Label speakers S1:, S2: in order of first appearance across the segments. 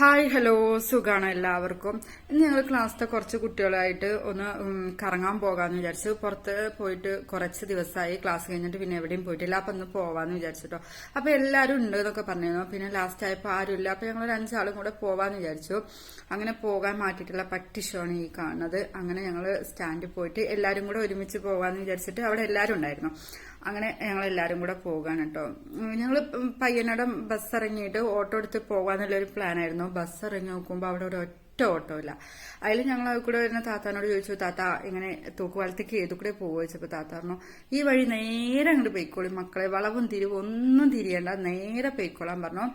S1: Hi hello സുഖാണ് എല്ലാവർക്കും. ഇന്ന് ഞങ്ങൾ ക്ലാസ്സിലെ കുറച്ച് കുട്ടികളായിട്ട് ഒന്ന് കറങ്ങാൻ പോകാന്ന് വിചാരിച്ചു. പുറത്ത് പോയിട്ട് കുറച്ച് ദിവസമായി ക്ലാസ് കഴിഞ്ഞിട്ട് പിന്നെ എവിടെയും പോയിട്ടില്ല. അപ്പൊ ഒന്ന് പോവാന്ന് വിചാരിച്ചിട്ടോ അപ്പൊ എല്ലാവരും ഉണ്ട് എന്നൊക്കെ പറഞ്ഞിരുന്നു. പിന്നെ ലാസ്റ്റ് ആയപ്പോ ആരുമില്ല. അപ്പൊ ഞങ്ങൾ ഒരു അഞ്ചാളും കൂടെ പോവാന്ന് വിചാരിച്ചു. അങ്ങനെ പോകാൻ മാറ്റിയിട്ടുള്ള പട്ടിഷോണ് ഈ കാണുന്നത്. അങ്ങനെ ഞങ്ങൾ സ്റ്റാൻഡിൽ പോയിട്ട് എല്ലാരും കൂടെ ഒരുമിച്ച് പോകാന്ന് വിചാരിച്ചിട്ട് അവിടെ എല്ലാവരും ഉണ്ടായിരുന്നു. അങ്ങനെ ഞങ്ങൾ എല്ലാരും കൂടെ പോകാണ് കേട്ടോ. ഞങ്ങൾ പയ്യനോടെ ബസ് ഇറങ്ങിയിട്ട് ഓട്ടോ എടുത്ത് പോകാന്നുള്ളൊരു പ്ലാൻ ആയിരുന്നു ബസ് ഇറങ്ങി നോക്കുമ്പോൾ അവിടെ ഒരു ഒറ്റ ഓട്ടോ ഇല്ല. അതിൽ ഞങ്ങൾ കൂടെ വരുന്ന താത്താനോട് ചോദിച്ചു താത്ത ഇങ്ങനെ തൂക്കുപാലത്തേക്ക് ഏതു കൂടെ പോകുക ചോദിച്ചപ്പോൾ താത്ത പറഞ്ഞു ഈ വഴി നേരെ അങ്ങോട്ട് പോയിക്കോളി മക്കളെ വളവും തിരിവും ഒന്നും തിരിയണ്ട നേരെ പോയിക്കോളാൻ പറഞ്ഞു.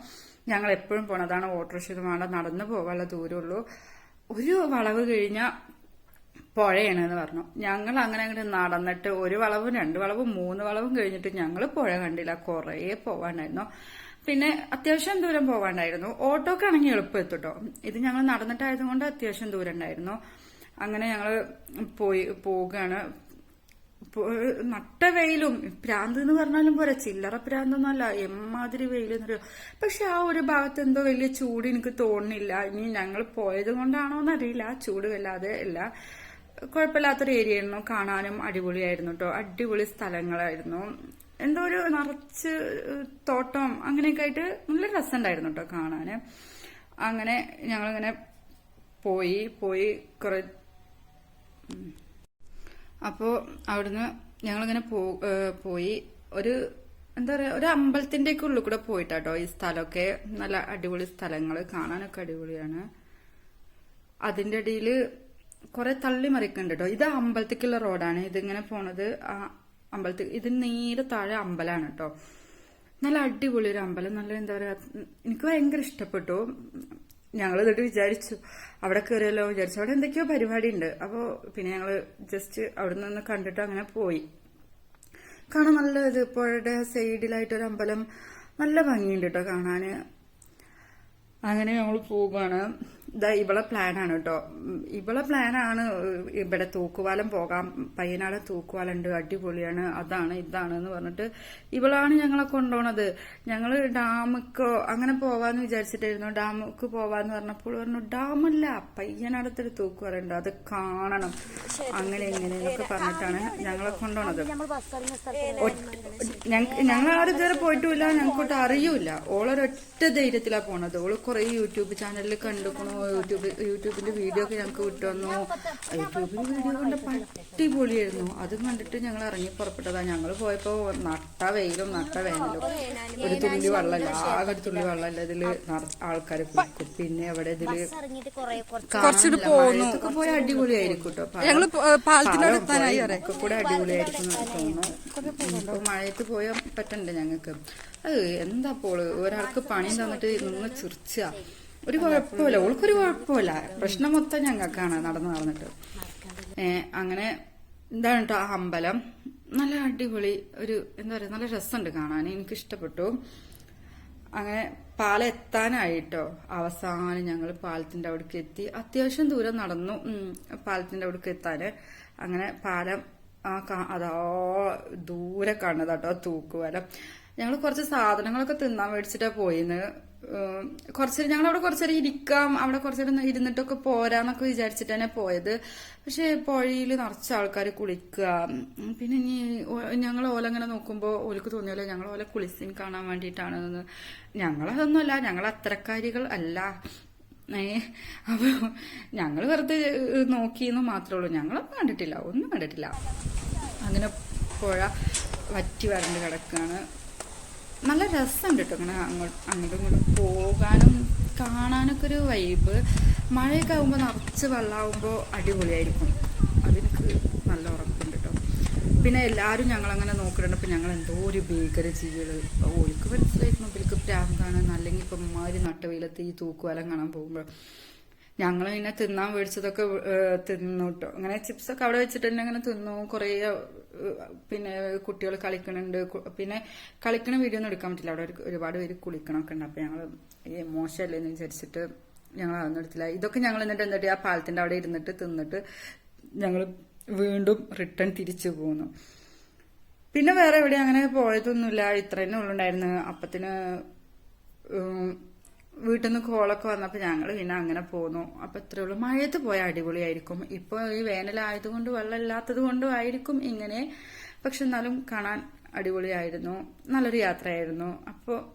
S1: ഞങ്ങൾ എപ്പോഴും പോണതാണ് ഓട്ടോറിക്ഷ വേണ്ട നടന്നു പോകാനുള്ള ദൂരമുള്ളൂ ഒരു വളവ് കഴിഞ്ഞാൽ പുഴയാണ് എന്ന് പറഞ്ഞു. ഞങ്ങൾ അങ്ങനെ അങ്ങോട്ട് നടന്നിട്ട് ഒരു വളവും രണ്ട് വളവും മൂന്ന് വളവും കഴിഞ്ഞിട്ട് ഞങ്ങൾ പുഴ കണ്ടില്ല. കുറേ പോവാണ്ടായിരുന്നു. പിന്നെ അത്യാവശ്യം ദൂരം പോവാണ്ടായിരുന്നു. ഓട്ടോക്കാണെങ്കിൽ എളുപ്പം എത്തുട്ടോ ഇത് ഞങ്ങൾ നടന്നിട്ടായതുകൊണ്ട് അത്യാവശ്യം ദൂരം ഉണ്ടായിരുന്നു അങ്ങനെ ഞങ്ങൾ പോയി പോവുകയാണ് നട്ട വെയിലും പ്രാന്ത് എന്ന് പറഞ്ഞാലും പോരാ ചില്ലറ പ്രാന്തൊന്നുമല്ല എമ്മാതിരി വെയിൽ എന്നൊരു പക്ഷെ ആ ഒരു ഭാഗത്ത് എന്തോ വലിയ ചൂട് എനിക്ക് തോന്നുന്നില്ല. ഇനി ഞങ്ങൾ പോയത് കൊണ്ടാണോ എന്നറിയില്ല ചൂട് വല്ലാതെ ഇല്ല കുഴപ്പമില്ലാത്തൊരു ഏരിയ ആയിരുന്നു കാണാനും അടിപൊളിയായിരുന്നു കേട്ടോ അടിപൊളി സ്ഥലങ്ങളായിരുന്നു. എന്തോ ഒരു നിറച്ച് തോട്ടം അങ്ങനെയൊക്കെ ആയിട്ട് നല്ല രസമുണ്ടായിരുന്നു കേട്ടോ കാണാന്. അങ്ങനെ ഞങ്ങളിങ്ങനെ പോയി പോയി കുറെ അപ്പോ അവിടുന്ന് ഞങ്ങളിങ്ങനെ പോയി. ഒരു എന്താ പറയാ ഒരു അമ്പലത്തിന്റെ ഒക്കെ ഉള്ളിൽ കൂടെ പോയിട്ടാട്ടോ ഈ സ്ഥലമൊക്കെ. നല്ല അടിപൊളി സ്ഥലങ്ങൾ കാണാനൊക്കെ അടിപൊളിയാണ്. അതിന്റെ ഇടയിൽ കുറെ തള്ളി മറിക്കുന്നുണ്ട് കേട്ടോ. ഇത് അമ്പലത്തേക്കുള്ള റോഡാണ്. ഇതിങ്ങനെ പോണത് ആ അമ്പലത്തിൽ ഇത് നേരെ താഴെ അമ്പലാണ് കേട്ടോ. നല്ല അടിപൊളി ഒരു അമ്പലം. നല്ല എന്താ പറയാ എനിക്ക് ഭയങ്കര ഇഷ്ടപ്പെട്ടു. ഞങ്ങൾ എന്നിട്ട് വിചാരിച്ചു അവിടെ കയറിയല്ലോ വിചാരിച്ചു. അവിടെ എന്തൊക്കെയോ പരിപാടി ഉണ്ട് അപ്പോൾ പിന്നെ ഞങ്ങൾ ജസ്റ്റ് അവിടെ നിന്ന് കണ്ടിട്ട് അങ്ങനെ പോയി. കാണാൻ നല്ല ഇത് പുഴയുടെ സൈഡിലായിട്ടൊരു അമ്പലം. നല്ല ഭംഗിയുണ്ട് കേട്ടോ കാണാന്. അങ്ങനെ ഞങ്ങൾ പോവുകയാണ് ഇതാ ഇവളെ പ്ലാനാണ് കേട്ടോ ഇവളെ പ്ലാനാണ് ഇവിടെ തൂക്കുവാലം പോകാം പയ്യനാളെ തൂക്കുവാലുണ്ട് അടിപൊളിയാണ് അതാണ് ഇതാണ് എന്ന് പറഞ്ഞിട്ട് ഇവളാണ് ഞങ്ങളെ കൊണ്ടുപോണത് ഞങ്ങൾ ഡാമുക്കോ അങ്ങനെ പോവാന്ന് വിചാരിച്ചിട്ടായിരുന്നു. ഡാമുക്ക് പോവാന്ന് പറഞ്ഞപ്പോൾ പറഞ്ഞു ഡാമല്ല പയ്യനാടത്തൊരു തൂക്കുവാലുണ്ട് അത് കാണണം. അങ്ങനെ ഇങ്ങനെ എന്നൊക്കെ പറഞ്ഞിട്ടാണ് ഞങ്ങളെ കൊണ്ടുപോണത് ഞങ്ങൾ ആരും ഇതുവരെ പോയിട്ടുമില്ല ഞങ്ങൾക്കൊട്ട് അറിയൂല ഓളൊരൊറ്റ ധൈര്യത്തിലാ പോണത്. ഓൾ കുറെ യൂട്യൂബ് ചാനലിൽ കണ്ടുക്കണു. യൂട്യൂബ് യൂട്യൂബിന്റെ വീഡിയോ ഒക്കെ ഞങ്ങൾക്ക് വിട്ടുവന്നു യൂട്യൂബിൽ വീഡിയോ കണ്ട പട്ടി പൊളിയായിരുന്നു അതും കണ്ടിട്ട് ഞങ്ങൾ ഇറങ്ങി പുറപ്പെട്ടതാ. ഞങ്ങൾ പോയപ്പോ നട്ട വെയിലും നട്ട വേനലും. ഒരു തുള്ളി വെള്ളമില്ല ആകെ ഒരു തുള്ളി വെള്ളമില്ല ഇതിൽ ആൾക്കാർ കുളിക്കും. പിന്നെ അവിടെ ഇതിൽ പോകുന്നു പോയ അടിപൊളിയായിരിക്കും കേട്ടോ
S2: പാലത്തിനോട്
S1: കൂടെ അടിപൊളിയായിരിക്കും തോന്നുന്നു. മഴയത്ത് പോയാൽ പറ്റണ്ടേ ഞങ്ങൾക്ക് അത് എന്താ പോൾ? ഒരാൾക്ക് പണി തന്നിട്ട് നിന്ന് ചിർച്ച. ഒരു കുഴപ്പമില്ല. ഓൾക്കൊരു കുഴപ്പമില്ല. പ്രശ്നം മൊത്തം ഞങ്ങൾക്കാണ് നടന്നു നടന്നിട്ട്. അങ്ങനെ എന്താണ് കേട്ടോ ആ അമ്പലം. നല്ല അടിപൊളി ഒരു എന്താ പറയാ നല്ല രസമുണ്ട് കാണാൻ. എനിക്ക് ഇഷ്ടപ്പെട്ടു അങ്ങനെ പാലം എത്താനായിട്ടോ? അവസാനം ഞങ്ങൾ പാലത്തിന്റെ അവിടേക്ക് എത്തി. അത്യാവശ്യം ദൂരം നടന്നു. പാലത്തിന്റെ അവിടേക്ക് എത്താന്. അങ്ങനെ പാലം ആ കാ- അതാ ദൂരെ കാണുന്നതാട്ടോ തൂക്കുവല ഞങ്ങൾ കുറച്ച് സാധനങ്ങളൊക്കെ തിന്നാൻ മേടിച്ചിട്ടാ പോയിന്ന്. കുറച്ച് ഞങ്ങൾ അവിടെ കുറച്ചേരം ഇരിക്കാം അവിടെ കുറച്ചേരം ഇരുന്നിട്ടൊക്കെ പോരാന്നൊക്കെ വിചാരിച്ചിട്ട് തന്നെ പോയത്. പക്ഷെ പുഴയിൽ നിറച്ച ആൾക്കാർ കുളിക്കുക പിന്നെ ഇനി ഞങ്ങൾ ഓല ഓലങ്ങനെ നോക്കുമ്പോൾ ഓലക്ക് തോന്നിയല്ലോ ഞങ്ങൾ ഓല കുളിസിൻ കാണാൻ വേണ്ടിയിട്ടാണെന്ന് ഞങ്ങളതൊന്നുമല്ല ഞങ്ങൾ അത്തരക്കാരികൾ അല്ല. ഏ അപ്പൊ ഞങ്ങൾ വെറുതെ നോക്കിയെന്ന് മാത്രമേ ഉള്ളൂ. ഞങ്ങളൊന്നും കണ്ടിട്ടില്ല ഒന്നും കണ്ടിട്ടില്ല. അങ്ങനെ പോയ വറ്റി വരണ്ട് കിടക്കുകയാണ് നല്ല രസമുണ്ട് കേട്ടോ ഇങ്ങനെ അങ്ങോട്ട് അങ്ങോട്ടും ഇങ്ങോട്ടും പോകാനും കാണാനൊക്കെ ഒരു വൈബ് മഴയൊക്കെ ആകുമ്പോൾ നിറച്ച് വെള്ളമാകുമ്പോൾ അടിപൊളിയായിരിക്കും. അതെനിക്ക് നല്ല ഉറപ്പുണ്ട് കേട്ടോ പിന്നെ എല്ലാവരും ഞങ്ങളങ്ങനെ നോക്കുന്നുണ്ട് ഇപ്പം ഞങ്ങൾ എന്തോ ഒരു ഭീകര ജീവികൾ ഓൾക്ക് മനസ്സിലായിരുന്നു ഇവർക്ക് പ്രാന്താണ്. അല്ലെങ്കിൽ ഇപ്പം മാതിരി നട്ടവെയിലത്ത് ഈ തൂക്കുവാലം കാണാൻ പോകുമ്പോൾ ഞങ്ങൾ പിന്നെ തിന്നാൻ മേടിച്ചതൊക്കെ തിന്നു കേട്ടോ അങ്ങനെ ചിപ്സൊക്കെ അവിടെ വെച്ചിട്ട് തന്നെ അങ്ങനെ തിന്നു. കുറേ പിന്നെ കുട്ടികൾ കളിക്കണുണ്ട്. പിന്നെ കളിക്കണ വീഡിയോ ഒന്നും എടുക്കാൻ പറ്റില്ല. അവിടെ ഒരുപാട് പേര് കുളിക്കണമൊക്കെ ഉണ്ട്. അപ്പൊ ഞങ്ങൾ മോശമല്ലേ എന്ന് വിചാരിച്ചിട്ട് ഞങ്ങൾ അതൊന്നും എടുത്തില്ല. ഇതൊക്കെ ഞങ്ങൾ എന്നിട്ട് എന്നിട്ട് ആ പാലത്തിന്റെ അവിടെ ഇരുന്നിട്ട് തിന്നിട്ട് ഞങ്ങൾ വീണ്ടും റിട്ടേൺ തിരിച്ചു പോന്നു. പിന്നെ വേറെ എവിടെ അങ്ങനെ പോയതൊന്നുമില്ല. ഇത്ര തന്നെ ഉള്ളുണ്ടായിരുന്നു അപ്പത്തിന് വീട്ടിൽ നിന്ന് കോളൊക്കെ വന്നപ്പോൾ ഞങ്ങൾ പിന്നെ അങ്ങനെ പോന്നു. അപ്പൊ ഇത്രേ ഉള്ളൂ. മഴയത്ത് പോയാൽ അടിപൊളിയായിരിക്കും. ഇപ്പൊ ഈ വേനലായതുകൊണ്ട് വെള്ളം ഇല്ലാത്തത് കൊണ്ടും ആയിരിക്കും ഇങ്ങനെ. പക്ഷെ എന്നാലും കാണാൻ അടിപൊളിയായിരുന്നു. നല്ലൊരു യാത്രയായിരുന്നു. അപ്പോൾ